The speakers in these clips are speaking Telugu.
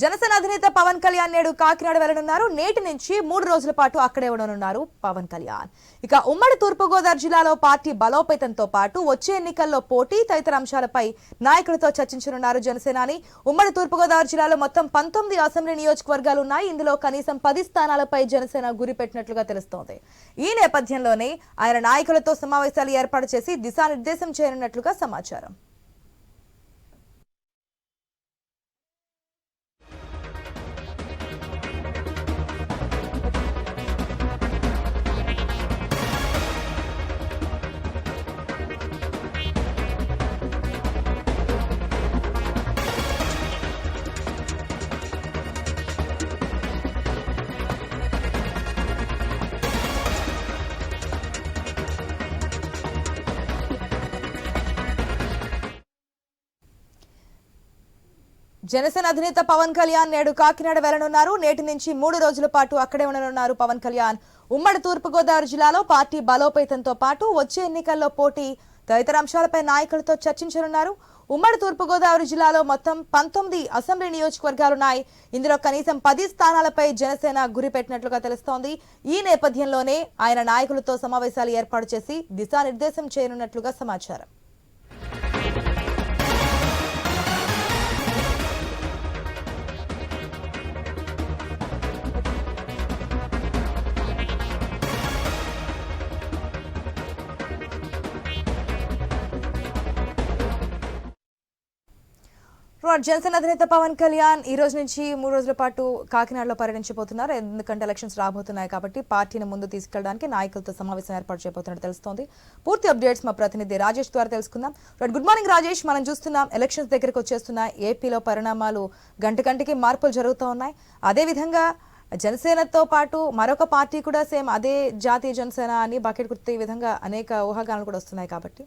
జనసేన అధినేత పవన్ కళ్యాణ్ నేడు కాకినాడ వెళ్ళనున్నారు నేటి నుంచి మూడు రోజుల పాటు అక్కడే ఉండనున్నారు పవన్ కళ్యాణ్. ఇక ఉమ్మడి తూర్పుగోదావరి జిల్లాలో పార్టీ బలోపేతంతో పాటు వచ్చే ఎన్నికల్లో పోటీ తదితర అంశాలపై నాయకులతో చర్చించనున్నారు జనసేనాని. ఉమ్మడి తూర్పుగోదావరి జిల్లాలో మొత్తం పంతొమ్మిది అసెంబ్లీ నియోజకవర్గాలు ఉన్నాయి. ఇందులో కనీసం పది స్థానాలపై జనసేన గురి పెట్టినట్లుగా తెలుస్తోంది. ఈ నేపథ్యంలోనే ఆయన నాయకులతో సమావేశాలు ఏర్పాటు చేసి దిశానిర్దేశం చేయనున్నట్లుగా సమాచారం. జనసేన అధినేత పవన్ కళ్యాణ్ నేడు కాకినాడ వెళ్ళనున్నారు నేటి నుంచి మూడు రోజుల పాటు అక్కడే ఉండనున్నారు పవన్ కళ్యాణ్. ఉమ్మడి తూర్పుగోదావరి జిల్లాలో పార్టీ బలోపేతంతో పాటు వచ్చే ఎన్నికల్లో పోటీ తదితర అంశాలపై నాయకులతో చర్చించనున్నారు. ఉమ్మడి తూర్పుగోదావరి జిల్లాలో మొత్తం పంతొమ్మిది అసెంబ్లీ నియోజకవర్గాలున్నాయి ఇందులో కనీసం పది స్థానాలపై జనసేన గురిపెట్టినట్లుగా తెలుస్తోంది. ఈ నేపథ్యంలోనే ఆయన నాయకులతో సమావేశాలు ఏర్పాటు చేసి దిశానిర్దేశం చేయనున్నట్లుగా సమాచారం. కుమార్ జనసేన అధినేత పవన్ కళ్యాణ్ ఈ రోజు నుంచి మూడు రోజుల పాటు కాకినాడలో పర్యటించబోతున్నారు. ఎందుకంటే ఎలక్షన్స్ రాబోతున్నాయి కాబట్టి పార్టీని ముందు తీసుకెళ్ళడానికి నాయకులతో సమావేశం ఏర్పాటు చేయబోతున్నట్టు తెలుస్తోంది. పూర్తి అప్డేట్స్ మా ప్రతినిధి రాజేష్ ద్వారా తెలుసుకుందాం. Right good morning Rajesh. మనం చూస్తున్నాం ఎలక్షన్స్ దగ్గరకు వచ్చేస్తున్నాయి ఏపీలో పరిణామాలు గంట గంటకి మార్పులు జరుగుతూ ఉన్నాయి. అదేవిధంగా జనసేనతో పాటు మరొక పార్టీ కూడా సేమ్ అదే జాతీయ జనసేన అని బకెట్ గుర్తు ఈ విధంగా అనేక ఊహాగానాలు కూడా వస్తున్నాయి కాబట్టి.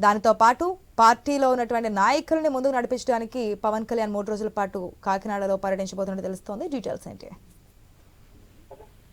దానితో పాటు పార్టీలో ఉన్నటువంటి నాయకుల్ని ముందుకు నడిపించడానికి పవన్ కళ్యాణ్ మూడు రోజుల పాటు కాకినాడలో పర్యటించబోతున్నట్టు తెలుస్తోంది. డీటెయిల్స్ ఏంటి?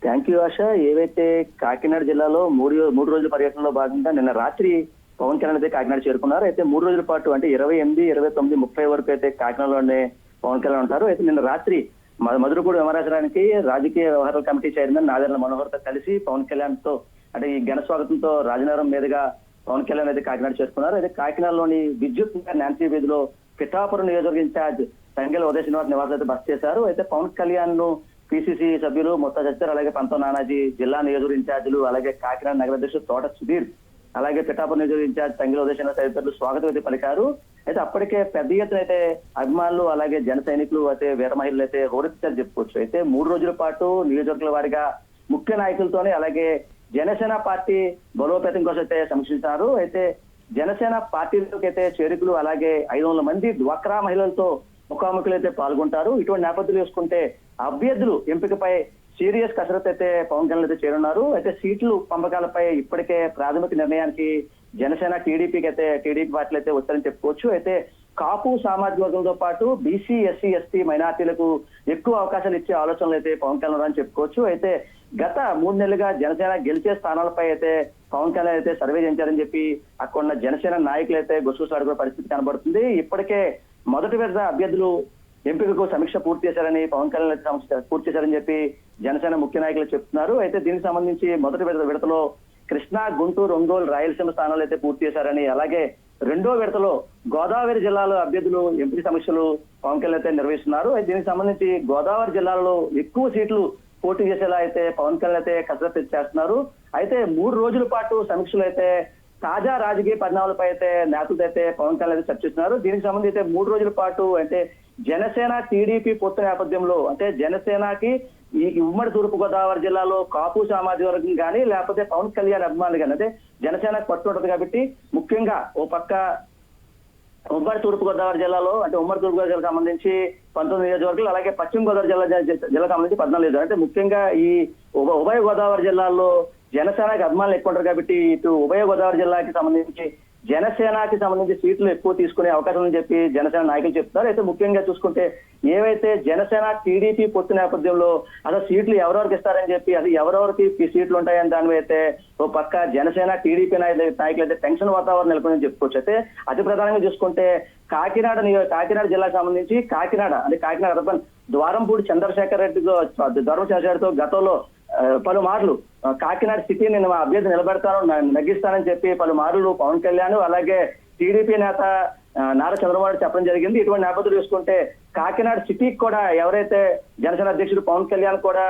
Thank you Asha. ఏవైతే కాకినాడ జిల్లాలో మూడు మూడు రోజుల పర్యటనలో భాగంగా నిన్న రాత్రి పవన్ కళ్యాణ్ అయితే కాకినాడ చేరుకున్నారు. అయితే మూడు రోజుల పాటు అంటే ఇరవై ఎనిమిది ఇరవై తొమ్మిది ముప్పై వరకు అయితే కాకినాడలోనే పవన్ కళ్యాణ్ ఉంటారు. అయితే నిన్న రాత్రి మ- మధురపూడి విమరాజరానికి రాజకీయ వ్యవహారాల కమిటీ చైర్మన్ నాదర్ల మనోహర్తో కలిసి పవన్ కళ్యాణ్తో అంటే ఈ ఘన స్వాగతంతో రాజనగరం మీదుగా పవన్ కళ్యాణ్ అయితే కాకినాడ చేసుకున్నారు అయితే కాకినాడలోని విద్యుత్ నాన్సీ వీధిలో పిఠాపురం నియోజకవర్గ ఇన్ఛార్జ్ సంఖ్యల ఉదయ శ్రీనివాస్ నివాస్ అయితే బస్ చేశారు. అయితే పవన్ కళ్యాణ్ను పిసిసి సభ్యులు మొత్తం చచ్చారు అలాగే పంతం నానాజీ జిల్లా నియోజకవర్గ ఇన్ఛార్జీలు అలాగే కాకినాడ నగర అధ్యక్షుడు తోట సుధీర్ అలాగే పిఠాపురం నియోజకవర్గ ఇన్ఛార్జ్ సంఖ్యల ఉదయ శ్రీనివాస్ తదితరులు స్వాగతం అయితే పలికారు. అయితే అప్పటికే పెద్ద ఎత్తున అయితే అభిమానులు అలాగే జన సైనికులు అయితే వీర మహిళలు అయితే హోరెత్తారు చెప్పుకోవచ్చు. అయితే మూడు రోజుల పాటు నియోజకవర్గాల వారిగా ముఖ్య నాయకులతోనే అలాగే జనసేన పార్టీ బలోపేతం కోసం అయితే సమీక్షించారు అయితే జనసేన పార్టీలోకి అయితే చేరికలు అలాగే ఐదు వందల మంది డ్వాక్రా మహిళలతో ముఖాముఖులు అయితే పాల్గొంటారు. ఇటువంటి నేపథ్యం చూసుకుంటే అభ్యర్థులు ఎంపికపై సీరియస్ కసరత్ అయితే పవన్ కళ్యాణ్ అయితే చేరున్నారు అయితే సీట్లు పంపకాలపై ఇప్పటికే ప్రాథమిక నిర్ణయానికి జనసేన టీడీపీకి అయితే టీడీపీ పార్టీలు అయితే వచ్చారని చెప్పుకోవచ్చు. అయితే కాపు సామాజిక వర్గంతో పాటు బీసీ ఎస్సీ ఎస్టీ మైనార్టీలకు ఎక్కువ అవకాశాలు ఇచ్చే ఆలోచనలు అయితే పవన్ కళ్యాణ్ ఉన్నారని చెప్పుకోవచ్చు. అయితే గత మూడు నెలలుగా జనసేన గెలిచే స్థానాలపై అయితే పవన్ కళ్యాణ్ అయితే సర్వే చేయించారని చెప్పి అక్కడ ఉన్న జనసేన నాయకులు అయితే గుసగుసలాడుకునే పరిస్థితి కనబడుతుంది. ఇప్పటికే మొదటి విడత అభ్యర్థులు ఎంపికకు సమీక్ష పూర్తి చేశారని పవన్ కళ్యాణ్ సమీక్ష పూర్తి చేశారని చెప్పి జనసేన ముఖ్య నాయకులు చెప్తున్నారు. అయితే దీనికి సంబంధించి మొదటి విడత విడతలో కృష్ణా గుంటూరు ఒంగోలు రాయలసీమ స్థానాలు అయితే పూర్తి చేశారని అలాగే రెండో విడతలో గోదావరి జిల్లాలో అభ్యర్థులు ఎంపిక సమీక్షలు పవన్ కళ్యాణ్ అయితే నిర్వహిస్తున్నారు. అయితే దీనికి సంబంధించి గోదావరి జిల్లాలో ఎక్కువ సీట్లు పోటీ చేసేలా అయితే పవన్ కళ్యాణ్ అయితే కసరత్తు చేస్తున్నారు. అయితే మూడు రోజుల పాటు సమీక్షలు అయితే తాజా రాజకీయ పరిణామాలపై అయితే నేతలతో అయితే పవన్ కళ్యాణ్ అయితే చర్చిస్తున్నారు. దీనికి సంబంధించి అయితే మూడు రోజుల పాటు అంటే జనసేన టీడీపీ పొత్తు నేపథ్యంలో అంటే జనసేనకి ఈ ఉమ్మడి తూర్పు గోదావరి జిల్లాలో కాపు సామాజిక వర్గం కానీ లేకపోతే పవన్ కళ్యాణ్ అభిమానులు కానీ అంటే జనసేన పట్టు ఉంటుంది కాబట్టి ముఖ్యంగా ఓ పక్క ఉమ్మడి తూర్పు గోదావరి జిల్లాలో అంటే ఉమ్మడి తూర్పు గోదావరి జిల్లాకు సంబంధించి పంతొమ్మిది నియోజకవర్గాలు అలాగే పశ్చిమ గోదావరి జిల్లా జిల్లాకు సంబంధించి పద్నాలుగు అంటే ముఖ్యంగా ఈ ఉభ- ఉభయ గోదావరి జిల్లాల్లో జనసేనకి అభిమానులు ఎక్కువ ఉంటారు కాబట్టి ఇటు ఉభయ గోదావరి జిల్లాకి సంబంధించి జనసేనకి సంబంధించి సీట్లు ఎక్కువ తీసుకునే అవకాశం అని చెప్పి జనసేన నాయకులు చెప్తున్నారు. అయితే ముఖ్యంగా చూసుకుంటే ఏవైతే జనసేన టీడీపీ పొత్తు నేపథ్యంలో అసలు సీట్లు ఎవరెవరికి ఇస్తారని చెప్పి అది ఎవరెవరికి సీట్లు ఉంటాయని దాని అయితే ఓ పక్క జనసేన టీడీపీ నాయకులు నాయకులు అయితే టెన్షన్ వాతావరణం నెలకొందని చెప్పుకోవచ్చు. అయితే అతి ప్రధానంగా చూసుకుంటే కాకినాడ నియో- కాకినాడ జిల్లాకు సంబంధించి కాకినాడ అంటే కాకినాడ అర్బన్ ద్వారంపూడి చంద్రశేఖర్ రెడ్డితో ధర్మ రెడ్డితో గతంలో పలుమార్లు. మార్లు కాకినాడ సిటీ నేను మా అభ్యర్థి నిలబెడతాను నగ్గిస్తానని చెప్పి పలుమార్లు పవన్ కళ్యాణ్ అలాగే టీడీపీ నేత నారా చంద్రబాబు చెప్పడం జరిగింది. ఇటువంటి నేపథ్యం చూసుకుంటే కాకినాడ సిటీకి కూడా ఎవరైతే జనసేన అధ్యక్షుడు పవన్ కళ్యాణ్ కూడా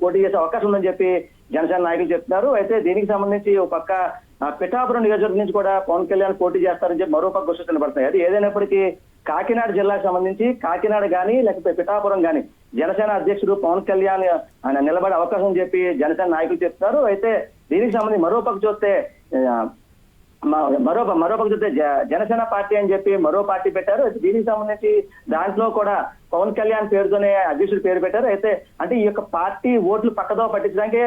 పోటీ చేసే అవకాశం ఉందని చెప్పి జనసేన నాయకులు చెప్తున్నారు. అయితే దీనికి సంబంధించి ఒక పక్క పిఠాపురం నియోజకవర్గం నుంచి కూడా పవన్ కళ్యాణ్ పోటీ చేస్తారని చెప్పి మరో పక్క గుర్తు కనబడతాయి అది ఏదైనప్పటికీ కాకినాడ జిల్లాకు సంబంధించి కాకినాడ కానీ లేకపోతే పిఠాపురం కానీ జనసేన అధ్యక్షుడు పవన్ కళ్యాణ్ ఆయన నిలబడే అవకాశం చెప్పి జనసేన నాయకులు చెప్తున్నారు అయితే దీనికి సంబంధించి మరో పక్క చూస్తే మరో మరో పక్క చూస్తే జనసేన పార్టీ అని చెప్పి మరో పార్టీ పెట్టారు. అయితే దీనికి సంబంధించి దాంట్లో కూడా పవన్ కళ్యాణ్ పేరుతోనే అధ్యక్షుడు పేరు పెట్టారు. అయితే అంటే ఈ యొక్క పార్టీ ఓట్లు పక్కదో పట్టించడానికి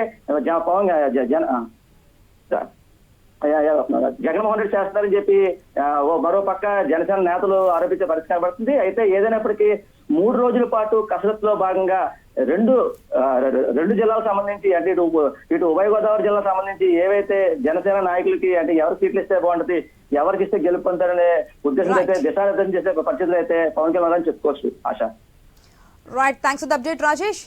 పవన్ జన జగన్మోహన్ రెడ్డి చేస్తారని చెప్పి ఓ మరో పక్క జనసేన నేతలు ఆరోపించే పరిస్థితి కనబడుతుంది. అయితే ఏదైనప్పటికీ మూడు రోజుల పాటు కసరత్తులో భాగంగా రెండు రెండు జిల్లాలకు సంబంధించి అంటే ఇటు ఇటు ఉభయ గోదావరి జిల్లాకు సంబంధించి ఏవైతే జనసేన నాయకులకి అంటే ఎవరు సీట్లు ఇస్తే బాగుంటది ఎవరికి ఇస్తే గెలుపొందారనే ఉద్దేశంతో అయితే దిశానిర్దేశం చేసే పరిస్థితులు అయితే పవన్ కళ్యాణ్ చెప్పుకోవచ్చు. Asha. Right thanks update Rajesh